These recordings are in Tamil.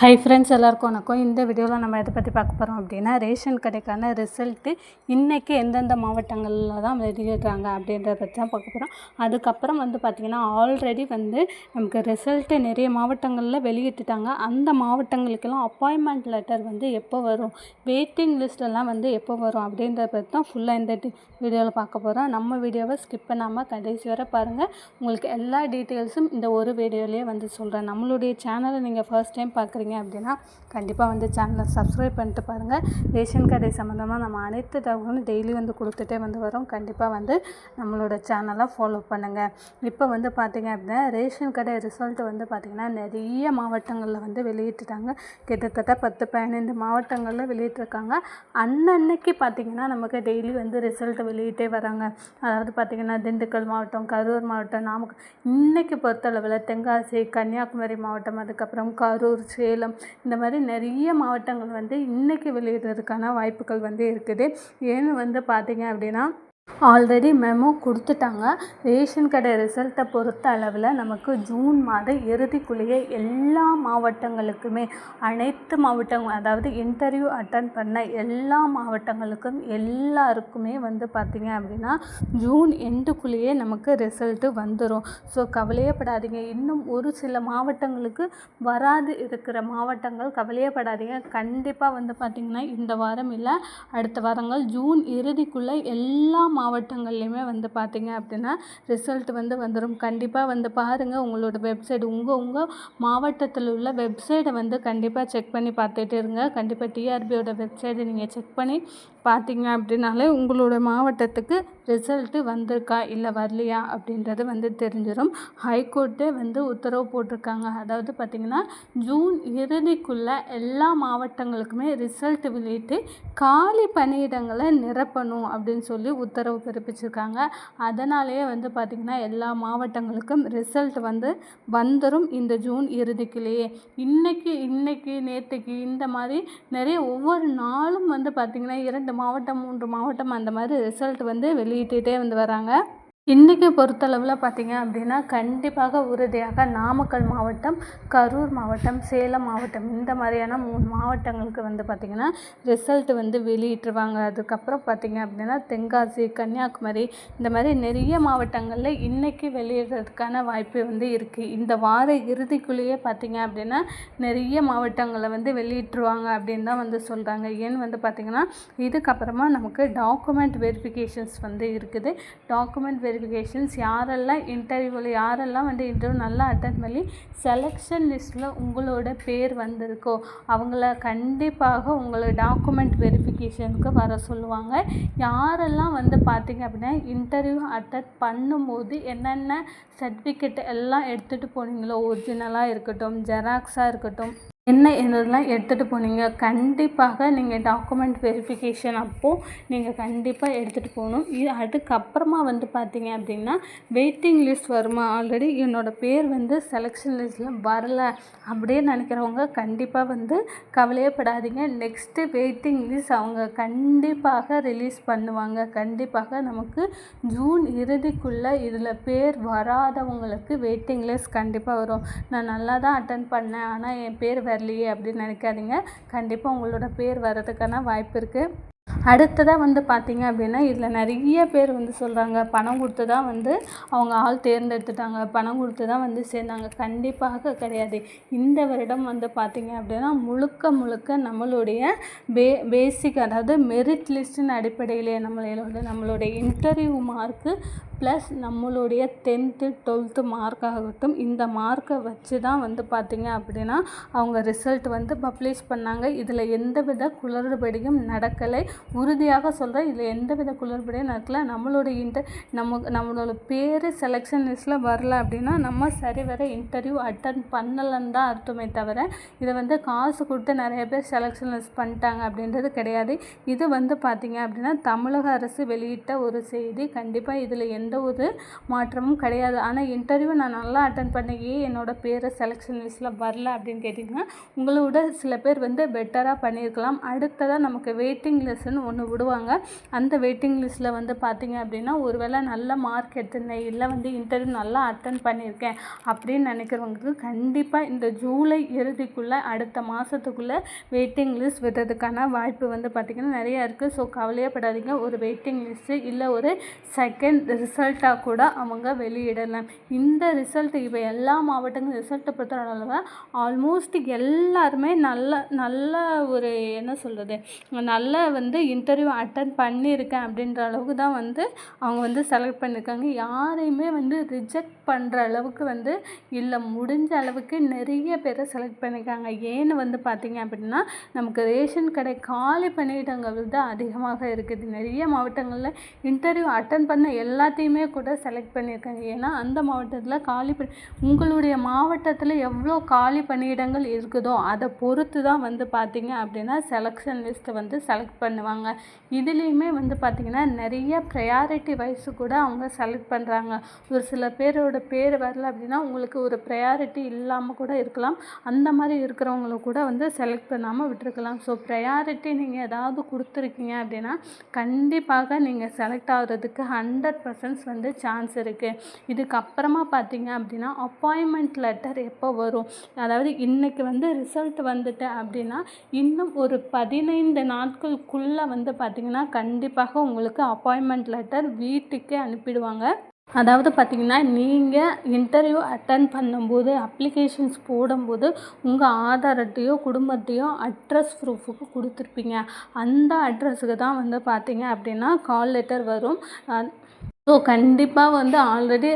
ஹை ஃப்ரெண்ட்ஸ் எல்லாருக்கும் வணக்கம். இந்த வீடியோவில் நம்ம எதை பற்றி பார்க்க போகிறோம் அப்படின்னா ரேஷன் கடைக்கான ரிசல்ட்டு இன்றைக்கி எந்தெந்த மாவட்டங்களில் தான் வெளியிடுறாங்க அப்படின்றத பற்றி தான் பார்க்க போகிறோம் அதுக்கப்புறம் வந்து பார்த்திங்கன்னா ஆல்ரெடி வந்து நமக்கு ரிசல்ட்டு நிறைய மாவட்டங்களில் வெளியிட்டுட்டாங்க. அந்த மாவட்டங்களுக்கெல்லாம் அப்பாயின்மெண்ட் லெட்டர் வந்து எப்போ வரும்? வெயிட்டிங் லிஸ்ட்டெல்லாம் வந்து எப்போ வரும் அப்படின்றத பற்றி தான் ஃபுல்லாக இந்த வீடியோவில் பார்க்க போகிறோம் நம்ம வீடியோவை ஸ்கிப் பண்ணாமல் கடைசி வரை பாருங்கள் உங்களுக்கு எல்லா டீட்டெயில்ஸும் இந்த ஒரு வீடியோலேயே வந்து சொல்கிறேன் நம்மளுடைய சேனலை நீங்கள் ஃபர்ஸ்ட் டைம் பார்க்குறீங்க அப்படின்னா கண்டிப்பாக வந்து சேனலை சப்ஸ்கிரைப் பண்ணிட்டு பாருங்கள் ரேஷன் கடை சம்மந்தமாக நம்ம அனைத்து தகவலும் டெய்லி வந்து கொடுத்துட்டே வந்து வரோம். கண்டிப்பாக வந்து நம்மளோட சேனலை ஃபாலோ பண்ணுங்கள் இப்போ வந்து பார்த்திங்க அப்படின்னா ரேஷன் கடை ரிசல்ட் வந்து பார்த்திங்கன்னா நிறைய மாவட்டங்களில் வந்து வெளியிட்டுட்டாங்க. கிட்டத்தட்ட பத்து பதினைந்து மாவட்டங்களில் வெளியிட்டிருக்காங்க. அன்னன்னைக்கு பார்த்திங்கன்னா நமக்கு டெய்லி வந்து ரிசல்ட் வெளியிட்டே வராங்க. அதாவது பார்த்திங்கன்னா திண்டுக்கல் மாவட்டம் கரூர் மாவட்டம் நாமக்கல் இன்றைக்கி பொறுத்தளவில் தென்காசி கன்னியாகுமரி மாவட்டம் அதுக்கப்புறம் கரூர் சே சேலம் இந்த மாதிரி நிறைய மாவட்டங்கள் வந்து இன்றைக்கி வெளியிடுறதுக்கான வாய்ப்புகள் வந்து இருக்குது. ஏன்னு வந்து பார்த்திங்க அப்படின்னா ஆல்ரெடி மெமோ கொடுத்துட்டாங்க. ரேஷன் கடை ரிசல்ட்டை பொறுத்த அளவில் நமக்கு ஜூன் மாத இறுதிக்குள்ளேயே எல்லா மாவட்டங்களுக்குமே அனைத்து மாவட்டங்கள் அதாவது இன்டர்வியூ அட்டன் பண்ண எல்லா மாவட்டங்களுக்கும் எல்லாருக்குமே வந்து பார்த்திங்க அப்படின்னா ஜூன் எண்டுக்குள்ளேயே நமக்கு ரிசல்ட்டு வந்துடும் ஸோ கவலையப்படாதீங்க. இன்னும் ஒரு சில மாவட்டங்களுக்கு வராது இருக்கிற மாவட்டங்கள் கவலையப்படாதீங்க. கண்டிப்பாக வந்து பார்த்திங்கன்னா இந்த வாரம் இல்லை அடுத்த வாரங்கள் ஜூன் இறுதிக்குள்ளே எல்லா மாவட்டங்கள்லையுமே வந்து பார்த்திங்க அப்படின்னா ரிசல்ட் வந்து வந்துடும் கண்டிப்பாக வந்து பாருங்கள் உங்களோட வெப்சைட் உங்கள் உங்கள் மாவட்டத்தில் உள்ள வெப்சைட்டை வந்து கண்டிப்பாக செக் பண்ணி பார்த்துட்டு இருங்க. கண்டிப்பாக டிஆர்பியோட வெப்சைட்டை நீங்கள் செக் பண்ணி பார்த்தீங்க அப்படின்னாலே உங்களோட மாவட்டத்துக்கு ரிசல்ட்டு வந்திருக்கா இல்லை வரலையா அப்படின்றது வந்து தெரிஞ்சிடும் ஹைகோர்ட்டே வந்து உத்தரவு போட்டிருக்காங்க. அதாவது பார்த்திங்கன்னா ஜூன் இறுதிக்குள்ளே எல்லா மாவட்டங்களுக்குமே ரிசல்ட் வெளியிட்டு காலி பணியிடங்களை நிரப்பணும் அப்படின்னு சொல்லி உத்தரவு பிறப்பிச்சிருக்காங்க. அதனாலேயே வந்து பார்த்திங்கன்னா எல்லா மாவட்டங்களுக்கும் ரிசல்ட் வந்து வந்துடும் இந்த ஜூன் இறுதிக்குள்ளேயே. இன்றைக்கி இன்றைக்கி நேற்றுக்கு இந்த மாதிரி நிறைய ஒவ்வொரு நாளும் வந்து பார்த்திங்கன்னா இரண்டு மாவட்டம் மூன்று மாவட்டம் அந்த மாதிரி ரிசல்ட் வந்து வெளியிட்டுட்டே வந்து வராங்க. இன்றைக்கி பொறுத்தளவில் பார்த்திங்க அப்படின்னா கண்டிப்பாக உறுதியாக நாமக்கல் மாவட்டம் கரூர் மாவட்டம் சேலம் மாவட்டம் இந்த மாதிரியான மூணு மாவட்டங்களுக்கு வந்து பார்த்திங்கன்னா ரிசல்ட் வந்து வெளியிட்டுருவாங்க. அதுக்கப்புறம் பார்த்திங்க அப்படின்னா தென்காசி கன்னியாகுமரி இந்த மாதிரி நிறைய மாவட்டங்களில் இன்றைக்கி வெளியிடுறதுக்கான வாய்ப்பு வந்து இருக்குது இந்த வார இறுதிக்குள்ளேயே பார்த்திங்க அப்படின்னா நிறைய மாவட்டங்களை வந்து வெளியிட்டுருவாங்க அப்படின்னு தான் வந்து சொல்கிறாங்க ஏன்னு வந்து பார்த்திங்கன்னா இதுக்கப்புறமா நமக்கு டாக்குமெண்ட் வெரிஃபிகேஷன்ஸ் வந்து இருக்குது. டாக்குமெண்ட் வெரிஃபிகேஷன்ஸ் யாரெல்லாம் இன்டர்வியூவில் யாரெல்லாம் வந்து இன்டர்வியூ நல்லா அட்டன் பண்ணி செலெக்ஷன் லிஸ்ட்டில் உங்களோட பேர் வந்திருக்கோ அவங்கள கண்டிப்பாக உங்களை டாக்குமெண்ட் வெரிஃபிகேஷனுக்கு வர சொல்லுவாங்க. யாரெல்லாம் வந்து பார்த்திங்க அப்படின்னா இன்டர்வியூ அட்டன் பண்ணும்போது என்னென்ன சர்டிஃபிகேட் எல்லாம் எடுத்துகிட்டு போனீங்களோ ஒரிஜினலாக இருக்கட்டும் ஜெராக்ஸாக இருக்கட்டும் என்ன என்னதெல்லாம் எடுத்துகிட்டு போனீங்க? கண்டிப்பாக நீங்கள் டாக்குமெண்ட் வெரிஃபிகேஷன் அப்போது நீங்கள் கண்டிப்பாக எடுத்துகிட்டு போகணும். இது அதுக்கப்புறமா வந்து பார்த்தீங்க அப்படின்னா வெயிட்டிங் லிஸ்ட் வருமா? ஆல்ரெடி என்னோடய பேர் வந்து செலெக்ஷன் லிஸ்ட்டில் வரல அப்படியே நினைக்கிறவங்க கண்டிப்பாக வந்து கவலையப்படாதீங்க. நெக்ஸ்ட்டு வெயிட்டிங் லிஸ்ட் அவங்க கண்டிப்பாக ரிலீஸ் பண்ணுவாங்க. கண்டிப்பாக நமக்கு ஜூன் இறுதிக்குள்ளே இதில் பேர் வராதவங்களுக்கு வெயிட்டிங் லிஸ்ட் கண்டிப்பாக வரும். நான் நல்லா தான் அட்டன் பண்ணேன். ஆனால் என் பேர் வரலையே அப்படின்னு நினைக்காதீங்க. கண்டிப்பாக உங்களோட பேர் வர்றதுக்கான வாய்ப்பு இருக்குது அடுத்ததாக வந்து பார்த்திங்க அப்படின்னா இதில் நிறைய பேர் வந்து சொல்கிறாங்க பணம் கொடுத்து தான் வந்து அவங்க ஆள் தேர்ந்தெடுத்துட்டாங்க பணம் கொடுத்து தான் வந்து சேர்ந்தாங்க. கண்டிப்பாக கிடையாது. இந்த வருடம் வந்து பார்த்திங்க அப்படின்னா முழுக்க முழுக்க நம்மளுடைய பே பேசிக் அதாவது மெரிட் லிஸ்ட்டின் அடிப்படையிலே நம்மளோட நம்மளுடைய இன்டர்வியூ மார்க்கு ப்ளஸ் நம்மளுடைய டென்த்து டுவெல்த்து மார்க் ஆகட்டும் இந்த மார்க்கை வச்சு தான் வந்து பார்த்திங்க அப்படின்னா அவங்க ரிசல்ட் வந்து பப்ளிஷ் பண்ணாங்க. இதில் எந்தவித குளறுபடியும் நடக்கலை. உறுதியாக சொல்கிறேன் இதில் எந்தவித குளறுபடியும் நடக்கல. நம்மளோட இன்டர் நம்ம நம்மளோட பேர் செலெக்ஷன் லிஸ்ட்டில் வரல அப்படின்னா நம்ம சரிவர இன்டர்வியூ அட்டன் பண்ணலன்னு தான் அர்த்தமே தவிர இதை வந்து காசு கொடுத்து நிறைய பேர் செலெக்ஷன் லிஸ்ட் பண்ணிட்டாங்க அப்படின்றது கிடையாது. இது வந்து பார்த்திங்க அப்படின்னா தமிழக அரசு வெளியிட்ட ஒரு செய்தி. கண்டிப்பாக இதில் எந்த ஒரு மாற்றமும் கிடையாது. ஆனால் இன்டர்வியூ நான் நல்லா அட்டன் பண்ணியே என்னோடய பேரை செலெக்ஷன் லிஸ்ட்டில் வரல அப்படின்னு கேட்டிங்கன்னா உங்களோட சில பேர் வந்து பெட்டராக பண்ணியிருக்கலாம். அடுத்ததாக நமக்கு வெயிட்டிங் லிஸ்ட்னு லிஸ்ட்டுன்னு ஒன்று விடுவாங்க. அந்த வெயிட்டிங் லிஸ்ட்டில் வந்து பார்த்தீங்க அப்படின்னா ஒரு வேளை நல்ல மார்க் எடுத்திருந்தேன் இல்லை வந்து இன்டர்வியூ நல்லா அட்டன் பண்ணியிருக்கேன் அப்படின்னு நினைக்கிறவங்களுக்கு கண்டிப்பாக இந்த ஜூலை இறுதிக்குள்ளே அடுத்த மாதத்துக்குள்ளே வெயிட்டிங் லிஸ்ட் விடுறதுக்கான வாய்ப்பு வந்து பார்த்திங்கன்னா நிறையா இருக்குது ஸோ கவலையப்படாதீங்க. ஒரு வெயிட்டிங் லிஸ்ட்டு இல்லை ஒரு செகண்ட் ரிசல்ட்டாக கூட அவங்க வெளியிடலாம். இந்த ரிசல்ட் இப்போ எல்லா மாவட்டங்களும் ரிசல்ட்டை பொறுத்தளவு ஆல்மோஸ்ட் எல்லாருமே நல்ல நல்ல ஒரு என்ன சொல்கிறது நல்ல வந்து இன்டர்வியூ அட்டன் பண்ணியிருக்கேன் அப்படின்ற அளவுக்கு தான் வந்து அவங்க வந்து செலக்ட் பண்ணியிருக்காங்க. யாரையுமே வந்து ரிஜெக்ட் பண்ணுற அளவுக்கு வந்து இல்லை. முடிஞ்ச அளவுக்கு நிறைய பேரை செலக்ட் பண்ணியிருக்காங்க. ஏன்னு வந்து பார்த்திங்க அப்படின்னா நமக்கு ரேஷன் கடை காலி பணியிடங்கள் தான் அதிகமாக இருக்குது. நிறைய மாவட்டங்களில் இன்டர்வியூ அட்டன் பண்ண எல்லாத்தையுமே கூட செலக்ட் பண்ணியிருக்காங்க. ஏன்னா அந்த மாவட்டத்தில் காலி பணி உங்களுடைய மாவட்டத்தில் எவ்வளோ காலி பணியிடங்கள் இருக்குதோ அதை பொறுத்து தான் வந்து பார்த்திங்க அப்படின்னா செலெக்ஷன் லிஸ்ட்டை வந்து செலக்ட் பண்ணுவாங்க. இதுலேயுமே வந்து பார்த்திங்கன்னா நிறைய ப்ரையாரிட்டி வைஸு கூட அவங்க செலக்ட் பண்ணுறாங்க. ஒரு சில பேரோட பேர் வரல அப்படின்னா உங்களுக்கு ஒரு ப்ரையாரிட்டி இல்லாமல் கூட இருக்கலாம். அந்த மாதிரி இருக்கிறவங்கள கூட வந்து செலக்ட் பண்ணாமல் விட்டுருக்கலாம். ஸோ ப்ரையாரிட்டி நீங்கள் ஏதாவது கொடுத்துருக்கீங்க அப்படின்னா கண்டிப்பாக நீங்கள் செலக்ட் ஆகிறதுக்கு ஹண்ட்ரட் பர்சன்ட்ஸ் வந்து சான்ஸ் இருக்குது இதுக்கப்புறமா பார்த்தீங்க அப்படின்னா அப்பாயின்மெண்ட் லெட்டர் எப்போ வரும்? அதாவது இன்றைக்கி வந்து ரிசல்ட் வந்துட்டு அப்படின்னா இன்னும் ஒரு பதினைந்து நாட்களுக்குள்ளே வந்து பார்த்திங்கன்னா கண்டிப்பாக உங்களுக்கு அப்பாயின்மெண்ட் லெட்டர் வீட்டுக்கே அனுப்பிடுவாங்க. அதாவது பார்த்திங்கன்னா நீங்கள் இன்டர்வியூ அட்டன் பண்ணும்போது அப்ளிகேஷன்ஸ் போடும்போது உங்கள் ஆதார் அட்டையோ குடும்பத்தையோ அட்ரஸ் ப்ரூஃபுக்கு கொடுத்துருப்பீங்க. அந்த அட்ரஸுக்கு தான் வந்து பார்த்திங்க அப்படின்னா கால் லெட்டர் வரும். ஸோ கண்டிப்பாக வந்து ஆல்ரெடி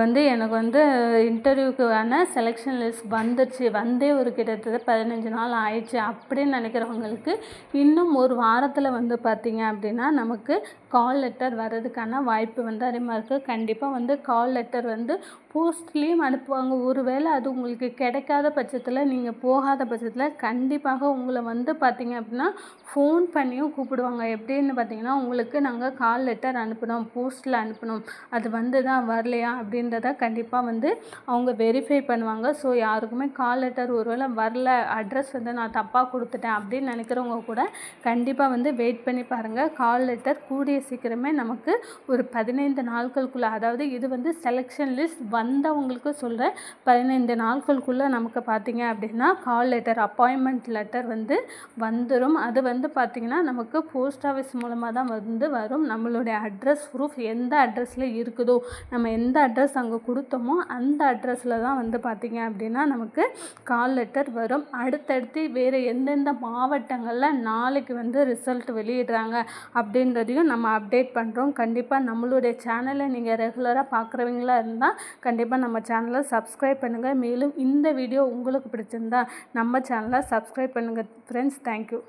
வந்து எனக்கு வந்து இன்டர்வியூக்கான செலெக்ஷன் லிஸ்ட் வந்துடுச்சு வந்தே ஒரு கிட்டத்தட்ட பதினஞ்சு நாள் ஆயிடுச்சு அப்படின்னு நினைக்கிறவங்களுக்கு இன்னும் ஒரு வாரத்தில் வந்து பார்த்திங்க அப்படின்னா நமக்கு கால் லெட்டர் வர்றதுக்கான வாய்ப்பு வந்து அதிகமாக இருக்குது கண்டிப்பாக வந்து கால் லெட்டர் வந்து போஸ்ட்லேயும் அனுப்புவாங்க. ஒரு வேளை அது உங்களுக்கு கிடைக்காத பட்சத்தில் நீங்கள் போகாத பட்சத்தில் கண்டிப்பாக உங்களை வந்து பார்த்திங்க அப்படின்னா ஃபோன் பண்ணியும் கூப்பிடுவாங்க. எப்படின்னு பார்த்தீங்கன்னா உங்களுக்கு நாங்கள் கால் லெட்டர் அனுப்பினோம் போஸ்ட்டில் அனுப்பணும். அது வந்ததா வரலையா அப்படின்றத கண்டிப்பாக வந்து அவங்க வெரிஃபை பண்ணுவாங்க. ஸோ யாருக்குமே கால் லெட்டர் ஒரு வேளை வரல அட்ரஸ் வந்து நான் தப்பாக கொடுத்துட்டேன் அப்படின்னு நினைக்கிறவங்க கூட கண்டிப்பாக வந்து வெயிட் பண்ணி பாருங்கள் கால் லெட்டர் கூடிய சீக்கிரமே நமக்கு ஒரு பதினைந்து நாட்களுக்குள்ளே அதாவது இது வந்து செலெக்ஷன் லிஸ்ட் வந்தவங்களுக்கு சொல்கிறேன் பதினைந்து நாட்களுக்குள்ளே நமக்கு பார்த்திங்க அப்படின்னா கால் லெட்டர் அப்பாயின்மெண்ட் லெட்டர் வந்து வந்துடும் அது வந்து பார்த்திங்கன்னா நமக்கு போஸ்ட் ஆஃபீஸ் மூலமாக தான் வந்து வரும். நம்மளுடைய அட்ரஸ் ப்ரூஃப் எந்த எந்த அட்ரஸில் இருக்குதோ நம்ம எந்த அட்ரஸ் அங்கே கொடுத்தோமோ அந்த அட்ரஸில் தான் வந்து பார்த்திங்க அப்படின்னா நமக்கு கால் லெட்டர் வரும். அடுத்தடுத்து வேறு எந்தெந்த மாவட்டங்களில் நாளைக்கு வந்து ரிசல்ட் வெளியிடுறாங்க அப்படின்றதையும் நம்ம அப்டேட் பண்ணுறோம் கண்டிப்பாக நம்மளுடைய சேனலை நீங்கள் ரெகுலராக பார்க்குறவங்களா இருந்தால் கண்டிப்பாக நம்ம சேனலை சப்ஸ்கிரைப் பண்ணுங்கள் மேலும் இந்த வீடியோ உங்களுக்கு பிடிச்சிருந்தா நம்ம சேனலை சப்ஸ்கிரைப் பண்ணுங்கள் ஃப்ரெண்ட்ஸ் தேங்க்யூ